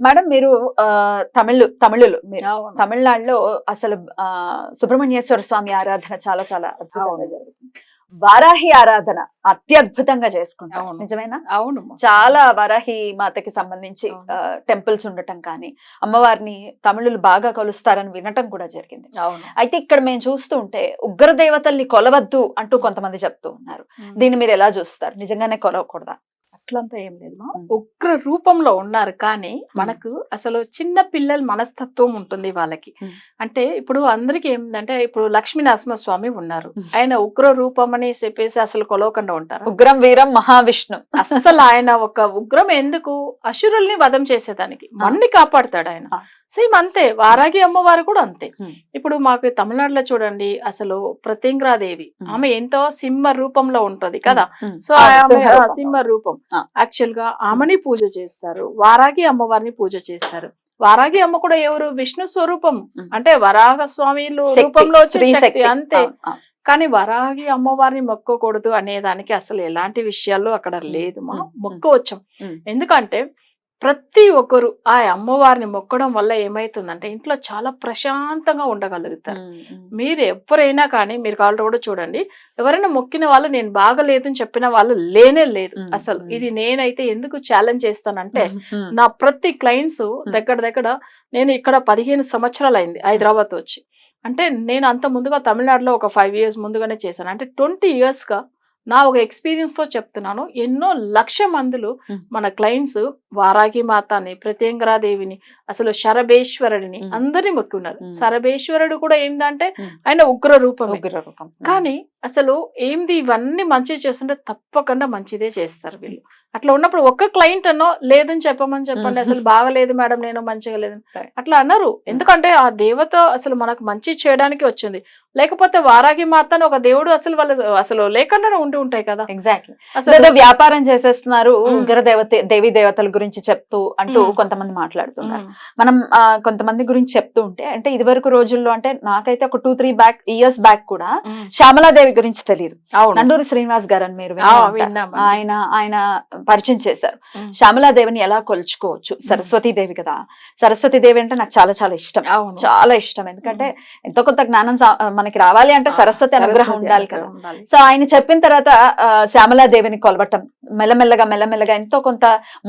Madam మీరు ఆ, తమిళ్ తమిళులు అవును. తమిళనాడులో అసలు సుబ్రహ్మణ్యేశ్వర స్వామి ఆరాధన చాలా చాలా అద్భుతంగా అవును. జరుగుతుంది. వారాహి ఆరాధన అత్యద్భుతంగా చేసుకుంటాం అవును. నిజమేనా? అవునమ్మా చాలా వరాహి మాతకి సంబంధించి అవును. టెంపుల్స్ ఉండటం కానీ అమ్మవారిని తమిళులు బాగా కొలుస్తారని వినటం కూడా జరిగింది. అవును. అయితే ఇక్కడ మేము చూస్తుంటే ఉగ్ర దేవతల్ని కొలవద్దు అంటూ కొంతమంది చెప్తూ ఉన్నారు. దీన్ని మీరు ఎలా చూస్తారు? నిజంగానే కొలవకూడదా? అట్లంతా ఏం లేదు. మా. ఉగ్ర రూపంలో ఉన్నారు. కానీ మనకు అసలు చిన్న పిల్లల మనస్తత్వం ఉంటుంది వాళ్ళకి. అంటే ఇప్పుడు అందరికి ఏంటంటే ఇప్పుడు లక్ష్మీ నరసింహస్వామి ఉన్నారు. ఆయన ఉగ్ర రూపం అని చెప్పేసి అసలు కొలవకుండా ఉంటారు? ఉగ్రం వీరం మహావిష్ణు. అస్సలు ఆయన ఒక ఉగ్రం ఎందుకు? అసురుల్ని వధం చేసేదానికి. మన్ని కాపాడతాడు ఆయన. సేమ్ అంతే. వారాగి అమ్మవారు కూడా అంతే. ఇప్పుడు మాకు తమిళనాడులో చూడండి అసలు ప్రత్యంగ్రాదేవి. ఉమ్. ఆమె ఎంతో సింహ రూపంలో ఉంటది కదా. సో ఆమె సింహ రూపం. యాక్చువల్గా ఆమెని పూజ చేస్తారు వారాగి అమ్మవారిని పూజ చేస్తారు వారాగి అమ్మ కూడా ఎవరు విష్ణు స్వరూపం. అంటే వరాహ స్వామిలు రూపంలో వచ్చే శక్తి. అంతే. కానీ వరాగి అమ్మవారిని మొక్కకూడదు అనే దానికి అసలు ఎలాంటి విషయాలు అక్కడ లేదు మా ఉమ్, ఉమ్. మొక్కవచ్చాం. ఎందుకంటే ప్రతి ఒక్కరు ఆ అమ్మవారిని మొక్కడం వల్ల ఏమైతుందంటే ఇంట్లో చాలా ప్రశాంతంగా ఉండగలుగుతారు. మీరు ఎవరైనా కానీ మీరు కాళ్ళు కూడా చూడండి ఎవరైనా మొక్కిన వాళ్ళు నేను బాగలేదు అని చెప్పిన వాళ్ళు లేనే లేదు. అసలు. ఇది నేనైతే ఎందుకు ఛాలెంజ్ చేస్తానంటే. నా ప్రతి క్లయింట్స్ దగ్గర దగ్గర నేను ఇక్కడ పదిహేను సంవత్సరాలు అయింది హైదరాబాద్ వచ్చి అంటే నేను అంత ముందుగా తమిళనాడులో ఒక ఫైవ్ ఇయర్స్ ముందుగానే చేశాను అంటే ట్వంటీ ఇయర్స్గా నా ఒక ఎక్స్పీరియన్స్తో చెప్తున్నాను ఎన్నో లక్ష మందులు. మన క్లయింట్స్ వారాగి మాతాని ప్రత్యంగరాదేవిని అసలు శరభేశ్వరుడిని. అందరినీ మొక్కి ఉన్నారు మ్మ్. శరభేశ్వరుడు కూడా ఏంటంటే మ్మ్. ఆయన ఉగ్ర రూపమే ఉగ్ర రూపం. కానీ అసలు ఏంది ఇవన్నీ మంచి చేస్తుంటే తప్పకుండా మంచిదే చేస్తారు వీళ్ళు అట్లా ఉన్నప్పుడు ఒక్క క్లయింట్ అన్నో లేదని చెప్పమని చెప్పండి. అసలు బాగలేదు మేడం నేను మంచిగా లేదు Right. అట్లా అన్నారు ఎందుకంటే ఆ దేవత అసలు మనకు మంచి చేయడానికి వచ్చింది లేకపోతే వారాగి మాత అని ఒక దేవుడు అసలు వాళ్ళ అసలు లేకుండానే ఉండి ఉంటాయి కదా. ఎగ్జాక్ట్లీ అసలు వ్యాపారం చేసేస్తున్నారు. ఉగ్ర దేవత దేవి దేవతల గురించి చెప్తూ అంటూ. కొంతమంది మాట్లాడుతున్నారు. మనం కొంతమంది గురించి చెప్తూ ఉంటే అంటే ఇదివరకు రోజుల్లో అంటే నాకైతే ఒక two three back years back కూడా. శ్యామలాదేవి గురించి తెలియదు. నండూరి శ్రీనివాస్ గారు అని మీరు. ఆయన ఆయన పరిచయం చేశారు. శ్యామలాదేవిని ఎలా కొలుచుకోవచ్చు? సరస్వతీదేవి కదా. సరస్వతీదేవి అంటే నాకు చాలా చాలా ఇష్టం. చాలా ఇష్టం. ఎందుకంటే ఎంతో కొంత జ్ఞానం మనకి రావాలి అంటే సరస్వతి అనుగ్రహం ఉండాలి కదా. సో ఆయన చెప్పిన తర్వాత శ్యామలాదేవిని కొలవటం మెల్లమెల్లగా మెల్లమెల్లగా ఎంతో కొంత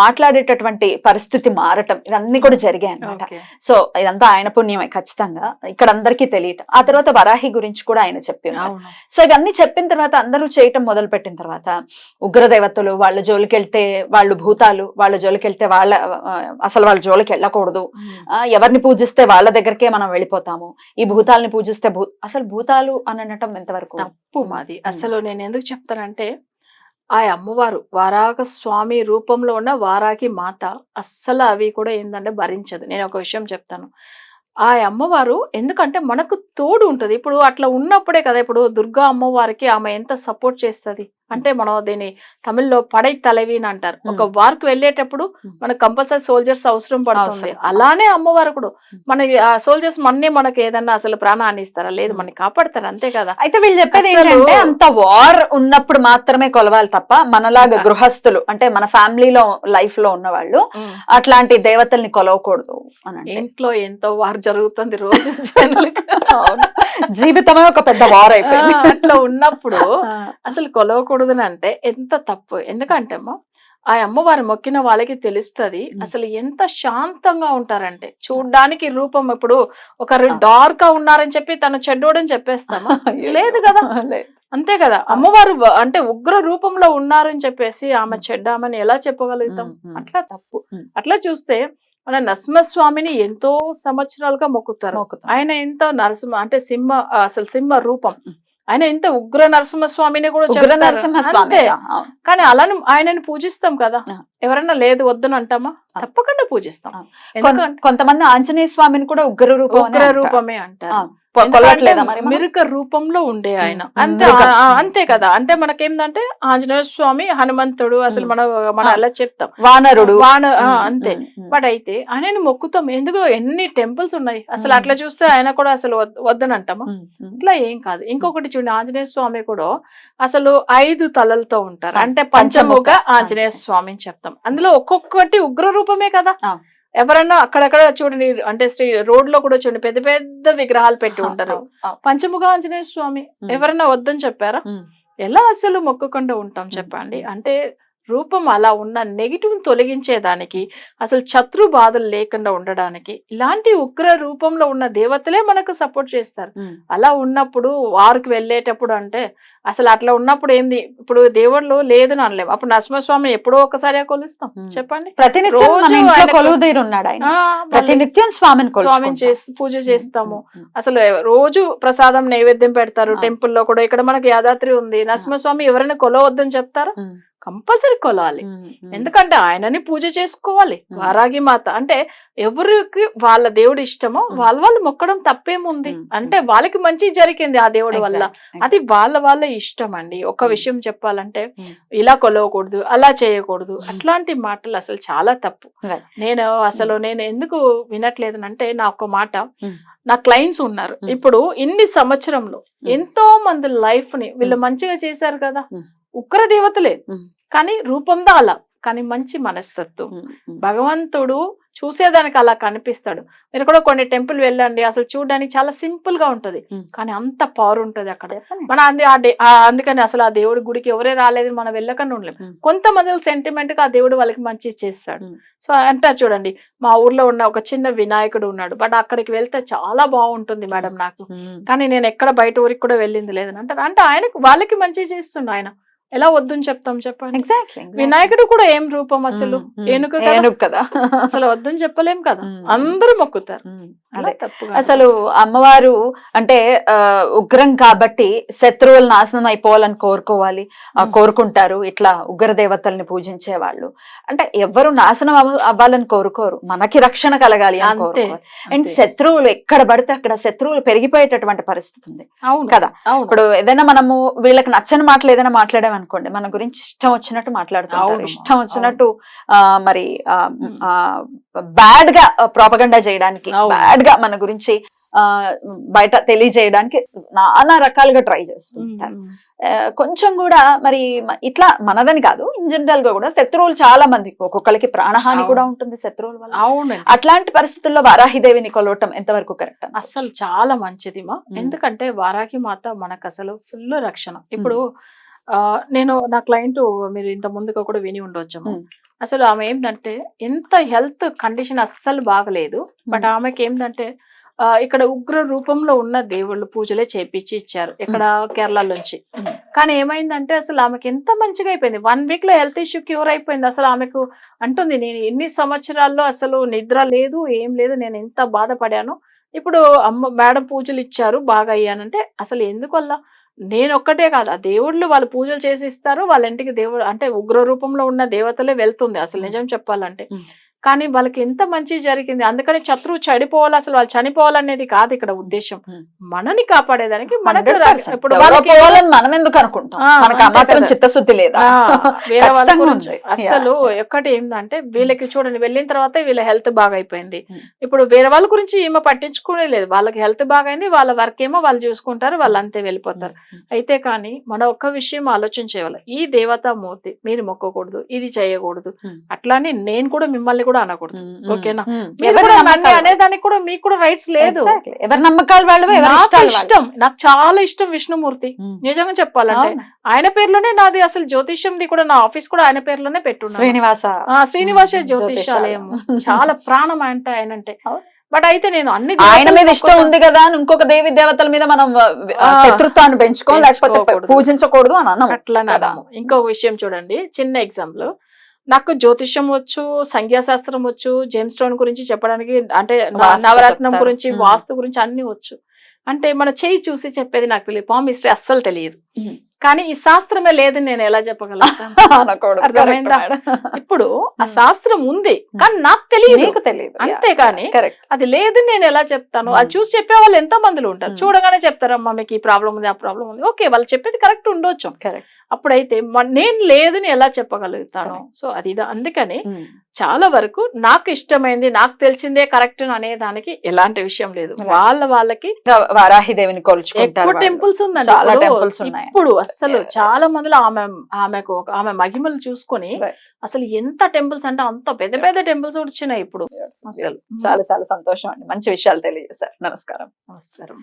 మాట్లాడేటటువంటి పరిస్థితి మారటం ఇవన్నీ కూడా జరిగాయి అన్నమాట. ఓకే. సో ఇదంతా ఆయన పుణ్యమే ఖచ్చితంగా. ఇక్కడ అందరికీ తెలియటం. ఆ తర్వాత వరాహి గురించి కూడా ఆయన చెప్పి సో ఇవన్నీ చెప్పిన తర్వాత అందరూ చేయటం మొదలు పెట్టిన తర్వాత ఉగ్రదేవతలు వాళ్ళ జోలికెళ్తే వాళ్ళు భూతాలు వాళ్ళ జోలికెళ్తే వాళ్ళ ఆ, అసలు వాళ్ళ జోలికి వెళ్ళకూడదు. ఎవరిని పూజిస్తే వాళ్ళ దగ్గరకే మనం వెళ్ళిపోతాము. ఈ భూతాలని పూజిస్తే భూ అసలు భూతాలు అని అనటం ఎంతవరకు? తప్పు మాది. అసలు నేను ఎందుకు చెప్తానంటే ఆ అమ్మవారు వారాగ స్వామి రూపంలో ఉన్న వారాకి మాత అస్సలు అవి కూడా ఏంటంటే భరించదు. నేను ఒక విషయం చెప్తాను. ఆ అమ్మవారు ఎందుకంటే మనకు తోడు ఉంటది. ఇప్పుడు అట్లా ఉన్నప్పుడే కదా ఇప్పుడు దుర్గా అమ్మవారికి ఆమె ఎంత సపోర్ట్ చేస్తది? అంటే మనం దీన్ని తమిళ్ళో పడై తలవి అని అంటారు. ఒక. వార్క్ వెళ్ళేటప్పుడు. మనకు కంపల్సరీ సోల్జర్స్ అవసరం పడుతుంది. అలానే అమ్మవారు కూడా. ఆ సోల్జర్స్ మన్నే మనకి ఏదన్నా అసలు ప్రాణాన్ని ఇస్తారా? లేదు. మనకి కాపాడతారు? అంతే కదా. అయితే వీళ్ళు చెప్పేది ఏంటంటే అంత వార్ ఉన్నప్పుడు మాత్రమే కొలవాలి తప్ప మనలాగా. గృహస్థులు అంటే మన ఫ్యామిలీలో లైఫ్లో ఉన్న వాళ్ళు అట్లాంటి దేవతల్ని కొలవకూడదు అని ఇంట్లో ఎంతో వారు జరుగుతుంది రోజు. జీవితమే ఒక పెద్ద వార్ అయిపోయింది. అట్లా ఉన్నప్పుడు అసలు అంటే ఎంత తప్పు ఎందుకంటే అమ్మా ఆ అమ్మవారి మొక్కిన వాళ్ళకి తెలుస్తది. అసలు ఎంత శాంతంగా ఉంటారంటే చూడ్డానికి రూపం ఇప్పుడు ఒకరు. డార్క్గా ఉన్నారని చెప్పి తను చెడ్డోడని చెప్పేస్తామా లేదు కదా. అంతే కదా అమ్మవారు అంటే ఉగ్ర రూపంలో ఉన్నారని చెప్పేసి ఆమె చెడ్డ ఆమెని ఎలా చెప్పగలుగుతాం. అట్లా తప్పు. అట్లా చూస్తే మన నరసింహస్వామిని ఎంతో సంవత్సరాలుగా మొక్కుతారు. ఆయన ఎంతో నరసింహ అంటే సింహ అసలు సింహ రూపం. ఆయన ఎంత ఉగ్ర నరసింహస్వామిని కూడా ఉగ్ర చెప్తారు. నరసింహ స్వామి అంతే. కానీ అలానే ఆయనని పూజిస్తాం కదా. ఎవరన్నా లేదు వద్దని అంటామా. తప్పకుండా పూజిస్తాం కొంతమంది ఆంజనేయ స్వామిని కూడా ఉగ్ర రూపం ఉగ్ర. రూపమే అంటారు మిరుక రూపంలో ఉండే ఆయన. అంతే అంతే కదా. అంటే మనకేందంటే ఆంజనేయ స్వామి హనుమంతుడు అసలు. మన మన. అలా చెప్తాం. వానరుడు. వాన అంతే. బట్ అయితే ఆయనని మొక్కుతాం. ఎందుకు? ఎన్ని టెంపుల్స్ ఉన్నాయి? అసలు. అట్లా చూస్తే ఆయన కూడా అసలు వద్ద- వద్దని అంటామా ఉమ్, ఉమ్. ఇట్లా ఏం కాదు. ఇంకొకటి చూడండి. ఆంజనేయ స్వామి కూడా అసలు ఐదు తలలతో ఉంటారు. అంటే పంచముఖ ఆంజనేయ స్వామి అని చెప్తాం. అందులో ఒక్కొక్కటి ఉగ్ర రూపమే కదా. ఎవరన్నా అక్కడక్కడ చూడండి అంటే రోడ్లో కూడా చూడండి పెద్ద పెద్ద విగ్రహాలు పెట్టి ఉంటారు. పంచముఖ ఆంజనేయ స్వామి. ఎవరన్నా వద్దని చెప్పారా. ఎలా అసలు మొక్కకుండా ఉంటాం చెప్పండి? అంటే రూపం అలా ఉన్న నెగిటివ్ తొలగించేదానికి అసలు శత్రు బాధలు లేకుండా ఉండడానికి ఇలాంటి ఉగ్ర రూపంలో ఉన్న దేవతలే మనకు సపోర్ట్ చేస్తారు. అలా ఉన్నప్పుడు వారికి వెళ్ళేటప్పుడు అంటే అసలు అట్లా ఉన్నప్పుడు ఏంది? ఇప్పుడు దేవుళ్ళు లేదని అనలేము. అప్పుడు నరసింహస్వామి ఎప్పుడో ఒకసారి కొలుస్తాం. చెప్పండి. ప్రతినిత్యం స్వామిని. చేసి పూజ చేస్తాము. అసలు రోజు ప్రసాదం నైవేద్యం పెడతారు. టెంపుల్లో కూడా ఇక్కడ మనకి యాదాద్రి ఉంది. నరసింహస్వామి ఎవరైనా కొలవద్దని చెప్తారా? కంపల్సరీ కొలవాలి. ఎందుకంటే ఆయనని పూజ చేసుకోవాలి. వారాగి మాత అంటే ఎవరికి వాళ్ళ దేవుడు ఇష్టమో. వాళ్ళ వాళ్ళు మొక్కడం తప్పేముంది అంటే వాళ్ళకి మంచి జరిగింది ఆ దేవుడి వల్ల అది వాళ్ళ వాళ్ళ ఇష్టం అండి ఒక. విషయం చెప్పాలంటే. ఇలా కొలవకూడదు అలా చేయకూడదు అట్లాంటి మాటలు అసలు చాలా తప్పు. నేను అసలు నేను ఎందుకు వినట్లేదు అంటే నా ఒక మాట. నా క్లయింట్స్ ఉన్నారు. ఇప్పుడు ఇన్ని సంవత్సరంలో. ఎంతో మంది లైఫ్ని వీళ్ళు మంచిగా చేశారు కదా. ఉగ్ర దేవతలే. కానీ రూపంతో అలా కానీ మంచి మనస్తత్వం. భగవంతుడు చూసేదానికి అలా కనిపిస్తాడు మీరు కూడా కొన్ని టెంపుల్ వెళ్ళండి అసలు చూడడానికి చాలా సింపుల్గా ఉంటది. కానీ అంత పవర్ ఉంటది అక్కడ. మన అందుకని అసలు ఆ దేవుడి గుడికి ఎవరే రాలేదు మనం వెళ్ళకుండా ఉండలేం ఉమ్. కొంతమంది సెంటిమెంట్గా ఆ దేవుడు వాళ్ళకి మంచి చేస్తాడు. సో అంటారు చూడండి మా ఊర్లో ఉన్న ఒక చిన్న వినాయకుడు ఉన్నాడు బట్ అక్కడికి వెళ్తే చాలా బాగుంటుంది మేడం నాకు. కానీ నేను ఎక్కడ బయట ఊరికి కూడా వెళ్ళింది లేదని అంటారు అంటే ఆయనకు వాళ్ళకి మంచి చేస్తుండు ఆయన ఎలా వద్దని చెప్తాం చెప్పండి? Exactly. వినాయకుడు కూడా ఏం రూపం అసలు. ఏనుగు కదా? అసలు వద్దని చెప్పలేం కదా. అందరూ మొక్కుతారు. అలా అసలు అమ్మవారు అంటే ఉగ్రం కాబట్టి శత్రువులు నాశనం అయిపోవాలని కోరుకోవాలి. కోరుకుంటారు. ఇట్లా ఉగ్ర దేవతల్ని పూజించే వాళ్ళు. అంటే ఎవరు నాశనం అవ్వ- అవ్వాలని కోరుకోరు. మనకి రక్షణ కలగాలి అండ్. శత్రువులు ఎక్కడ పడితే అక్కడ శత్రువులు పెరిగిపోయేటటువంటి పరిస్థితి ఉంది అవును కదా? ఇప్పుడు ఏదైనా మనము వీళ్ళకి నచ్చని మాటలు ఏదైనా మాట్లాడాం అనుకోండి. మన గురించి ఇష్టం వచ్చినట్టు అవునమ్మా, ఇష్టం వచ్చినట్టు ఆ, మరి. బ్యాడ్గా ప్రాపగండా చేయడానికి. బ్యాడ్గా మన గురించి బయట తెలియజేయడానికి నానా రకాలుగా ట్రై చేస్తుంటారు. ఉమ్. ఆ, కొంచెం కూడా మరి ఇట్లా మనదని కాదు ఇన్ జనరల్గా కూడా శత్రువులు చాలా మంది. ఒక్కొక్కరికి ప్రాణహాని. కూడా ఉంటుంది శత్రువుల వల్ల. అట్లాంటి పరిస్థితుల్లో వారాహిదేవిని కొలవటం ఎంతవరకు కరెక్ట్ అస్సలు చాలా మంచిది మా. ఎందుకంటే వారాకి మాత మనకు అసలు ఫుల్ రక్షణ. ఇప్పుడు ఆ, నేను నా క్లయింట్ మీరు ఇంత ముందుగా కూడా విని ఉండొచ్చు ఉమ్. అసలు ఆమె ఏంటంటే ఎంత హెల్త్ కండిషన్ అస్సలు బాగలేదు. బట్ ఆమెకి ఏంటంటే ఆ, ఇక్కడ ఉగ్ర రూపంలో ఉన్న దేవుళ్ళు పూజలే చేపించి ఇచ్చారు ఇక్కడ కేరళ నుంచి. ఉమ్. కానీ ఏమైందంటే అసలు ఆమెకి ఎంత మంచిగా అయిపోయింది. వన్ వీక్లో హెల్త్ ఇష్యూ క్యూర్ అయిపోయింది. అసలు ఆమెకు అంటుంది నేను ఎన్ని సంవత్సరాల్లో అసలు నిద్ర లేదు ఏం లేదు నేను ఎంత బాధపడాను. ఇప్పుడు అమ్మ మేడం పూజలు ఇచ్చారు బాగా అయ్యానంటే అసలు ఎందువల్ల నేను ఒక్కటే కాదు. ఆ దేవుళ్ళు వాళ్ళు పూజలు చేసి ఇస్తారు. వాళ్ళ ఇంటికి దేవుడు అంటే ఉగ్ర రూపంలో ఉన్న దేవతలే వెళ్తుంది. అసలు నిజం చెప్పాలంటే. కానీ వాళ్ళకి ఎంత మంచి జరిగింది అందుకని శత్రువు చెడిపోవాలి అసలు వాళ్ళు చనిపోవాలనేది కాదు ఇక్కడ ఉద్దేశం. మనని కాపాడేదానికి మనకు 100%. ఇప్పుడు ఎవరో వాళ్ళకి పోవాలని మనం ఎందుకు అనుకుంటాం ఆ, మనకు ఆ అంతే మాత్రం కదా. చిత్తశుద్ధి లేదా వేరే వాళ్ళ గురించి. అసలు. ఒక్కటి ఏంటంటే వీళ్ళకి చూడండి వెళ్ళిన తర్వాత వీళ్ళ హెల్త్ బాగా అయిపోయింది. ఇప్పుడు వేరే వాళ్ళ గురించి ఈమె పట్టించుకునే లేదు వాళ్ళకి హెల్త్ బాగైంది వాళ్ళ వర్క్ ఏమో వాళ్ళు చూసుకుంటారు వాళ్ళు అంతే వెళ్ళిపోతారు అయితే కానీ మన ఒక్క విషయం చేయాలి ఈ దేవతా మూర్తి మీరు మొక్కకూడదు ఇది చేయకూడదు. అట్లానే నేను కూడా మిమ్మల్ని కూడా అనకూడదు ఓకేనా? కూడా నన్ను నమ్మకాలు అనేదానికి కూడా మీకు కూడా రైట్స్ లేదు. ఎవరి నమ్మకాలు వాళ్ళు. ఇష్టం నాకు చాలా ఇష్టం విష్ణుమూర్తి. నిజంగా చెప్పాలంటే. ఆయన పేరులోనే నాది అసలు జ్యోతిష్యంది కూడా నా ఆఫీస్ కూడా ఆయన పేరులోనే పెట్టున్నాను శ్రీనివాస ఆ శ్రీనివాస జ్యోతిషాలయం. చాలా ప్రాణం అంటే ఆయన అంటే. బట్ అయితే నేను అన్ని ఆయన మీద ఇష్టం. ఉంది కదా అని ఇంకొక దేవి దేవతల మీద మనం శత్రుత్వాన్ని పెంచుకోం లేకపోతే పెంచుకోకూడదు. పూజించకూడదు అని అన్నాం అట్లా ఇంకొక విషయం చూడండి చిన్న ఎగ్జాంపుల్ నాకు జ్యోతిష్యం వచ్చు సంఖ్యాశాస్త్రం వచ్చు జేమ్ స్టోన్ గురించి చెప్పడానికి అంటే నవరత్నం. గురించి. వాస్తు గురించి అన్ని వచ్చు. అంటే మన చేయి చూసి చెప్పేది నాకు తెలియదు. పామ్ హిస్టరీ అస్సలు తెలియదు. కానీ ఈ శాస్త్రమే లేదని నేను ఎలా madam. ఇప్పుడు ఆ. శాస్త్రం ఉంది కానీ నాకు తెలియదు. నీకు తెలియదు. కరెక్ట్ అది లేదు నేను ఎలా చెప్తాను? అది. చూసి చెప్పే వాళ్ళు ఎంత మందిలో ఉంటారు. చూడగానే చెప్తారమ్మా మీకు ఈ ప్రాబ్లం ఉంది ఆ ప్రాబ్లం ఉంది. ఓకే వాళ్ళు చెప్పేది కరెక్ట్ ఉండొచ్చు. కరెక్ట్ అప్పుడైతే నేను లేదని ఎలా చెప్పగలుగుతాను. సో అది అందుకని చాలా వరకు నాకు ఇష్టమైంది నాకు తెలిసిందే కరెక్ట్ అనే దానికి ఎలాంటి విషయం లేదు. వాళ్ళ వాళ్ళకి వారాహి దేవిని కొలుచుకుంటారు ఎక్కువ. టెంపుల్స్ ఉందండి ఇప్పుడు- temples ఉన్నాయి. ఇప్పుడు అసలు. చాలా మందిలో ఆమె ఆమెకు ఆమె మహిమలు చూసుకొని. అసలు ఎంత టెంపుల్స్ అంటే అంత పెద్ద పెద్ద టెంపుల్స్ వచ్చినాయి ఇప్పుడు. చాలా చాలా సంతోషం అండి. మంచి విషయాలు తెలియజేశారు. నమస్కారం. నమస్కారం.